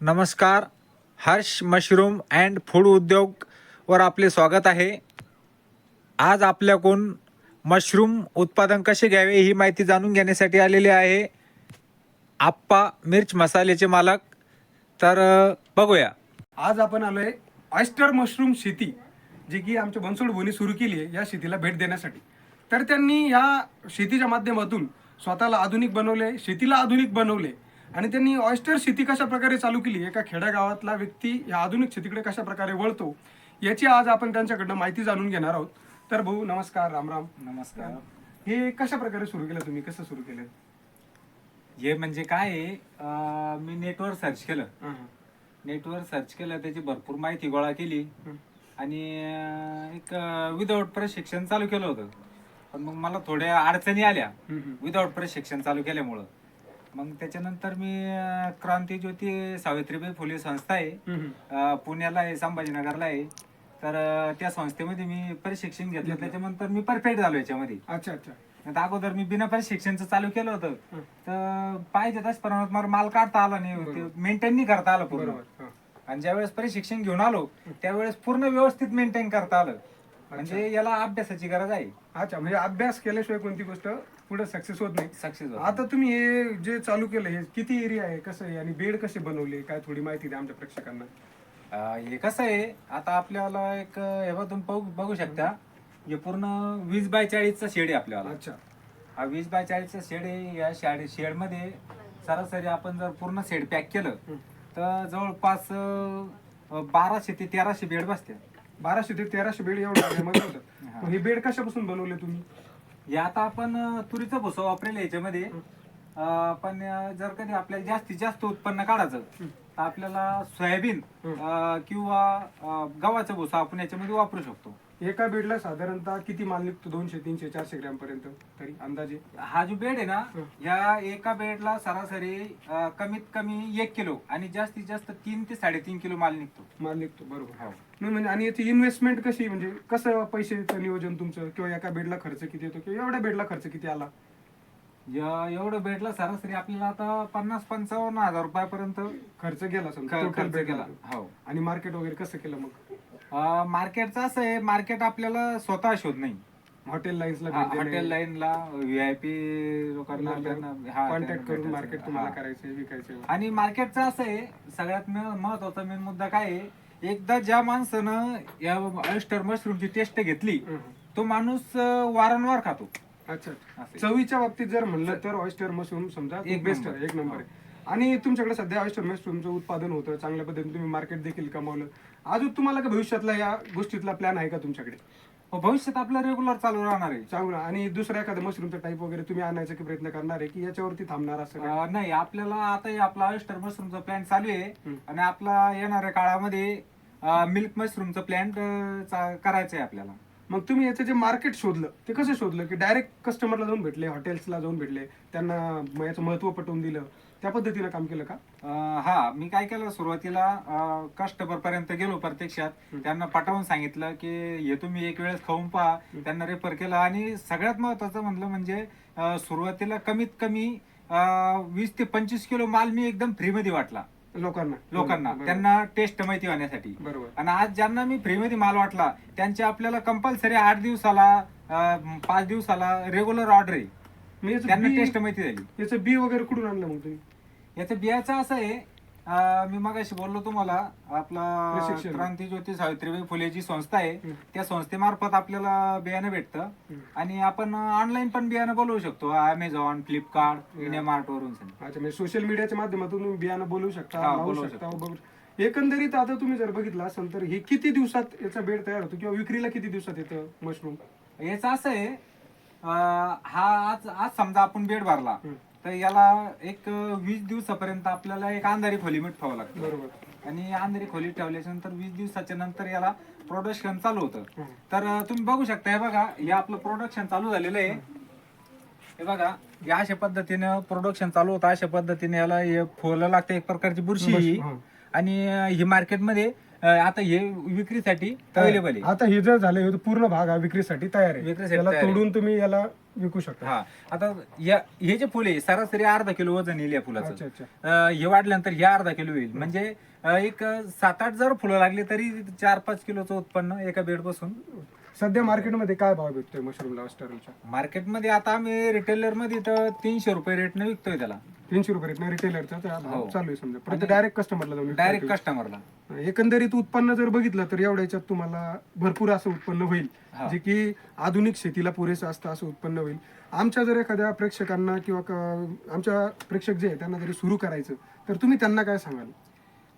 नमस्कार. Harsh mushroom and food उद्योग वर आपले स्वागत आहे. आज आपल्याकडून मशरूम उत्पादन कसे घ्यावे ही माहिती जाणून घेण्यासाठी आलेले आहे. आप्पा मिर्च मसाल्याचे मालक. तर बघूया. आज आपण आलो आहे ऑयस्टर मशरूम शेती जी की आमच्या बनसोड भोनी सुरू केली आहे या शेतीला भेट देण्यासाठी. तर त्यांनी या शेतीच्या माध्यमातून स्वतःला आधुनिक बनवले शेतीला आधुनिक बनवले. आणि त्यांनी ऑयस्टर शेती कशा प्रकारे चालू केली? एका खेड्यागावातला व्यक्ती या आधुनिक शेतीकडे कशा प्रकारे वळतो? याची आज आपण त्यांच्याकडनं माहिती जाणून घेणार आहोत. तर भाऊ नमस्कार रामराम नमस्कार. हे कशा प्रकारे सुरू केलं तुम्ही? कसं सुरू केलं? हे म्हणजे काय आहे, अ, मी नेटवर सर्च केलं. नेटवर सर्च केलं त्याची भरपूर माहिती गोळा केली. हं. आणि अ, एक विदाऊट प्रशिक्षण चालू केलं होतं. पण मग मला थोड्या अडचणी आल्या. हं, हं. विदाऊट प्रशिक्षण चालू केल्यामुळं. मग त्याच्यानंतर मी अ, क्रांती ज्योती सावित्रीबाई फुले संस्था आहे. अ, पुण्याला आहे संभाजीनगरला आहे तर अ, त्या संस्थेमध्ये मी प्रशिक्षण घेतलं. त्याच्यानंतर मी परफेक्ट झालो याच्यामध्ये अच्छा अच्छा अगोदर मी बिना प्रशिक्षणचं चालू केलं होतं हं. तर पाहिजे त्याच प्रमाणात मला माल काढता आला नाही बरोबर. मेंटेन नाही करता आलं पूर्ण बरोबर हां. आणि ज्यावेळेस प्रशिक्षण घेऊन आलो त्यावेळेस पूर्ण व्यवस्थित मेंटेन करता आलं म्हणजे याला अभ्यासाची गरज आहे. अच्छा म्हणजे अभ्यास केल्याशिवाय कोणती गोष्ट पुढे सक्सेस होत नाही. सक्सेस आता तुम्ही हे जे चालू केलं हे किती एरिया आहे कसं आहे आणि बेड कसे बनवले काय थोडी माहिती द्या आमच्या प्रेक्षकांना. हे कसं आहे आता आपल्याला एक हे बघ तुम्ही बघू बघू शकता. हे पूर्ण वीस बाय चाळीसचा शेड आहे आपल्याला. अच्छा. हा वीस बाय चाळीसचा शेड आहे या शेड शेडमध्ये सरासरी आपण जर पूर्ण शेड पॅक केलं हं. तर जवळपास अं, बाराशे ते तेराशे बेड बसते बाराशे ते तेराशे बेड एवढं होतं हा. मग हे बेड कशापासून बनवले तुम्ही? हे आता आपण अं, तुरीचं भुसं वापरेल याच्यामध्ये. अं, पण अं, जर कधी आपल्याला जास्तीत जास्त उत्पन्न काढायचं तर आपल्याला सोयाबीन अं, किंवा अं, गव्हाचं भुसा आपण याच्यामध्ये वापरू शकतो. एका बेडला साधारणतः किती माल निघतो? दोनशे तीनशे चारशे ग्रॅम पर्यंत तरी अंदाजे? हा जो बेड आहे ना हं. या एका बेडला सरासरी अं, कमीत कमी एक किलो आणि जास्तीत जास्त तीन ते साडेतीन किलो माल निघतो. माल निघतो बरोबर. हो. नाही म्हणजे आणि याची इन्व्हेस्टमेंट कशी म्हणजे कसं पैशाचं नियोजन तुमचं? किंवा एका बेडला खर्च किती येतो? किंवा एवढ्या बेडला खर्च किती आला? या- एवढं बेडला सरासरी आपल्याला आता पन्नास पंचावन्न हजार रुपयापर्यंत खर्च गेला समजा. ख- total खर्च केला. हो. आणि मार्केट वगैरे कसं केलं मग? अं, मार्केटचं असं आहे मार्केट आपल्याला स्वतः शोध नाही. हॉटेल लाईन्सला हा, हॉटेल लाईनला व्हीआयपी लोकांना त्यांना- हा, कॉन्टॅक्ट त्यांना करून भेटायचं. मार्केट तुम्हाला हा. करायचे विकायचे आणि मार्केटचं असं आहे सगळ्यात म- महत्त्वाचा मेन मुद्दा काय आहे? एकदा ज्या माणसानं या ऑयस्टर मशरूमची टेस्ट घेतली. तो माणूस अं, वारंवार खातो. अच्छा असं. चवीच्या बाबतीत जर म्हणलं तर ऑयस्टर मशरूम समजा एक बेस्ट नंबर. एक नंबर आहे. आणि तुमच्याकडे सध्या ऑयस्टर मशरूमचं उत्पादन होतं चांगल्या पद्धतीने तुम्ही मार्केट देखील कमावलं. अजून तुम्हाला का भविष्यातला या गोष्टीतला प्लॅन आहे का तुमच्याकडे? हो, भविष्यात आपलं रेग्युलर चालू राहणार आहे. चांगला. आणि दुसरा एखादा मशरूमचा टाईप वगैरे तुम्ही आणायचा की प्रयत्न करणार आहे की याच्यावरती थांबणार असं काय? अं, नाही आपल्याला आता हे आपला ऑयस्टर मशरूमचा प्लॅन चालू आहे. हं. आणि आपला येणाऱ्या काळामध्ये मिल्क मशरूमचं प्लॅन करायचं आहे आपल्याला. मग तुम्ही याचं जे मार्केट शोधलं ते कसं शोधलं की डायरेक्ट कस्टमरला जाऊन भेटले हॉटेल्सला जाऊन भेटले त्यांना म- याचं महत्त्व पटवून दिलं त्या पद्धतीनं काम केलं का? अं, हा मी काय केलं सुरुवातीला कस्टमर पर्यंत गेलो प्रत्यक्षात. त्यांना पटवून सांगितलं की हे तुम्ही एक वेळेस खाऊन पहा. त्यांना रेफर केलं आणि सगळ्यात महत्वाचं म्हणलं म्हणजे अं, सुरुवातीला कमीत कमी वीस ते पंचवीस किलो माल मी एकदम फ्रीमध्ये वाटला. लोकांना. लोकांना. बरोबर. त्यांना टेस्ट माहिती होण्यासाठी. बरोबर. आणि आज ज्यांना मी फ्रीमध्ये माल वाटला त्यांची आपल्याला कंपल्सरी आठ दिवसाला अं, पाच दिवसाला रेग्युलर ऑर्डर आहे. याचं त्यांना बी- टेस्ट माहिती झाली. याचं बी वगैरे कुठून आणलं मग तुम्ही? याचं बियाचं असं आहे अं, मी मगाशी बोललो तुम्हाला आपला प्रशिक्षण. क्रांती ज्योती सावित्रीबाई फुलेची संस्था आहे. त्या संस्थेमार्फत आपल्याला बियाणं भेटतं. आणि आपण ऑनलाईन पण बियाणं बोलवू शकतो अमेझॉन फ्लिपकार्ट इंडिया मार्ट वरून अच्छा म्हणजे सोशल मीडियाच्या माध्यमातून तुम्ही बियाणं बोलू शकता हा, लावू बोलवू शकता. बघू एकंदरीत आता तुम्ही जर बघितलं असेल तर हे किती दिवसात याचा बेड तयार होतो किंवा विक्रीला किती दिवसात येतं मशरूम याचं असं आहे अं, हा आज आज समजा आपण बेड भरला. तर याला एक वीस दिवसापर्यंत आपल्याला एक अंधारी खोलीमध्ये ठेवावं लागतं. बरोबर. आणि अंधारी खोलीत ठेवल्याच्या नंतर वीस दिवसाच्या नंतर याला प्रोडक्शन चालू होतं. तर तुम्ही बघू शकता हे बघा हे आपलं प्रोडक्शन चालू झालेलं आहे. हे बघा या अशा पद्धतीनं प्रोडक्शन चालू होतं. अशा पद्धतीने याला हे फुलं लागतं एक प्रकारची बुरशी. ही. आणि ही मार्केटमध्ये अं, आता हे विक्रीसाठी अवेलेबल आहे. आता हे जर झालं हे पूर्ण भाग हा विक्रीसाठी तयार आहे. विक्रीसाठी याला तयार आहे. तोडून तुम्ही याला विकू शकता. हा. आता या हे जे फुल आहे सरासरी अर्धा किलो वजन येईल या फुलाचं. अच्छा अच्छा. अं, हे वाढल्यानंतर हे अर्धा किलो येईल. म्हणजे अं, एक सात आठ जर फुलं लागली तरी चार पाच किलोचं उत्पन्न एका बेड बसून सध्या मार्केटमध्ये काय भाव भेटतोय मशरूमला ऑस्टरलच्या मार्केटमध्ये आता आम्ही रिटेलरमध्ये तर तीनशे रुपये रेटने विकतोय त्याला. तीनशे रुपये रेटने रिटेलरचा भाव हो. चालू आहे समजा. परत डायरेक्ट कस्टमरला जाऊन डायरेक्ट कस्टमरला. एकंदरीत उत्पन्न जर बघितलं तर एवढ्या याच्यात तुम्हाला भरपूर असं उत्पन्न होईल. जे की आधुनिक शेतीला पुरेसं असतं असं उत्पन्न होईल. आमच्या जर एखाद्या प्रेक्षकांना किंवा आमच्या प्रेक्षक जे आहे त्यांना जरी सुरू करायचं तर तुम्ही त्यांना काय सांगाल?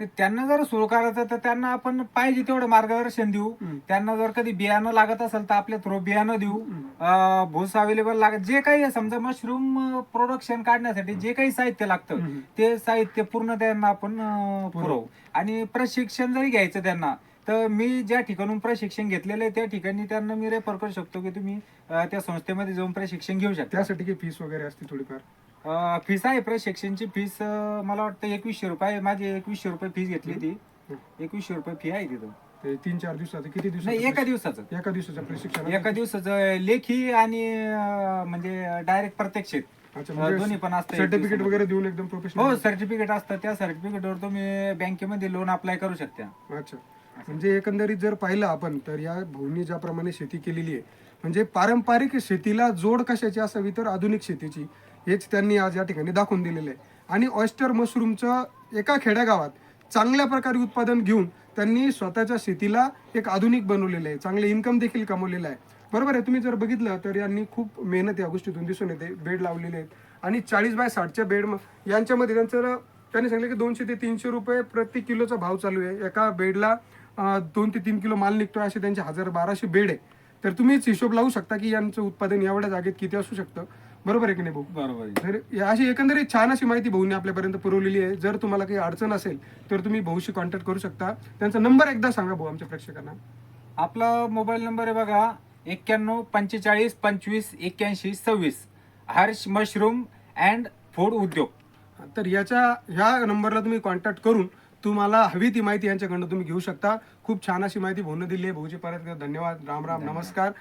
त्यांना जर सुरू करायचं तर त्यांना आपण पाहिजे तेवढं मार्गदर्शन देऊ. हम्म. त्यांना जर कधी बियाणं लागत असेल तर आपल्या थ्रो बियाणं देऊ. अं, भूस अवेलेबल लागत जे काही आहे, समजा मशरूम प्रोडक्शन काढण्यासाठी जे काही साहित्य लागतं हम्म. ते साहित्य पूर्ण त्यांना आपण अं, पुरवू. आणि प्रशिक्षण जरी घ्यायचं त्यांना तर मी ज्या ठिकाणून प्रशिक्षण घेतलेलं आहे त्या ठिकाणी त्यांना मी रेफर करू शकतो की तुम्ही अं, त्या संस्थेमध्ये जाऊन प्रशिक्षण घेऊ शकता. त्यासाठी काही फीस वगैरे असते थोडीफार? फीस आहे. प्रशिक्षणची फीस मला वाटतं एकवीसशे रुपये माझी एकवीसशे रुपये फीस घेतली ती एकवीसशे रुपये फी आहे तिथं. ते तीन चार दिवसाचं किती नाही एका दिवसाचं. एका दिवसाचं प्रशिक्षण एका दिवसाचं लेखी आणि अं, म्हणजे डायरेक्ट अं, म्हणजे दोन्ही पण असतं सर्टिफिकेट वगैरे देऊन एकदम प्रोफेशनल हो सर्टिफिकेट असतं. त्या सर्टिफिकेटवर तुम्ही बँकेमध्ये लोन अप्लाय करू शकता. अच्छा. म्हणजे एकंदरीत जर पाहिलं आपण तर या भूमी ज्याप्रमाणे शेती केलेली आहे म्हणजे पारंपरिक शेतीला जोड कशाची असावी तर आधुनिक शेतीची. हेच त्यांनी आज या ठिकाणी दाखवून दिलेलं आहे. आणि ऑयस्टर मशरूमचं एका खेड्यागावात चांगल्या प्रकारे उत्पादन घेऊन त्यांनी स्वतःच्या शेतीला एक आधुनिक बनवलेलं आहे. चांगले इन्कम देखील कमवलेलं आहे. बरोबर आहे तुम्ही जर बघितलं तर यांनी खूप मेहनत या गोष्टीतून दिसून येते. बेड लावलेले आहेत. आणि चाळीस बाय साठच्या बेड यांच्यामध्ये त्यांचं त्यांनी सांगितलं की दोनशे ते तीनशे रुपये प्रति किलोचा भाव चालू आहे. एका बेडला दोन ते तीन किलो माल निघतो असे त्यांचे हजार बाराशे बेड आहे. तर तुम्हीच हिशोब लावू शकता की यांचं उत्पादन एवढ्या जागेत किती असू शकतं. बरोबर आहे की नाही भाऊ? बरोबर तर या- अशी एकंदरीत छान अशी माहिती भाऊने आपल्यापर्यंत पुरवलेली आहे. जर तुम्हाला काही अडचण असेल तर तुम्ही भाऊशी कॉन्टॅक्ट करू शकता. त्यांचा नंबर एकदा सांगा भाऊ आमच्या प्रेक्षकांना. आपला मोबाईल नंबर आहे बघा एक्क्याण्णव पंचेचाळीस पंचवीस एक्क्याऐंशी सव्वीस. हर्ष मशरूम अँड फूड उद्योग. तर याच्या ह्या नंबरला तुम्ही कॉन्टॅक्ट करून तुम्हाला हवी ती माहिती यांच्याकडनं तुम्ही घेऊ शकता. खूप छान अशी माहिती भाऊनं दिली आहे. भाऊची परत एकदा धन्यवाद. राम राम. नमस्कार.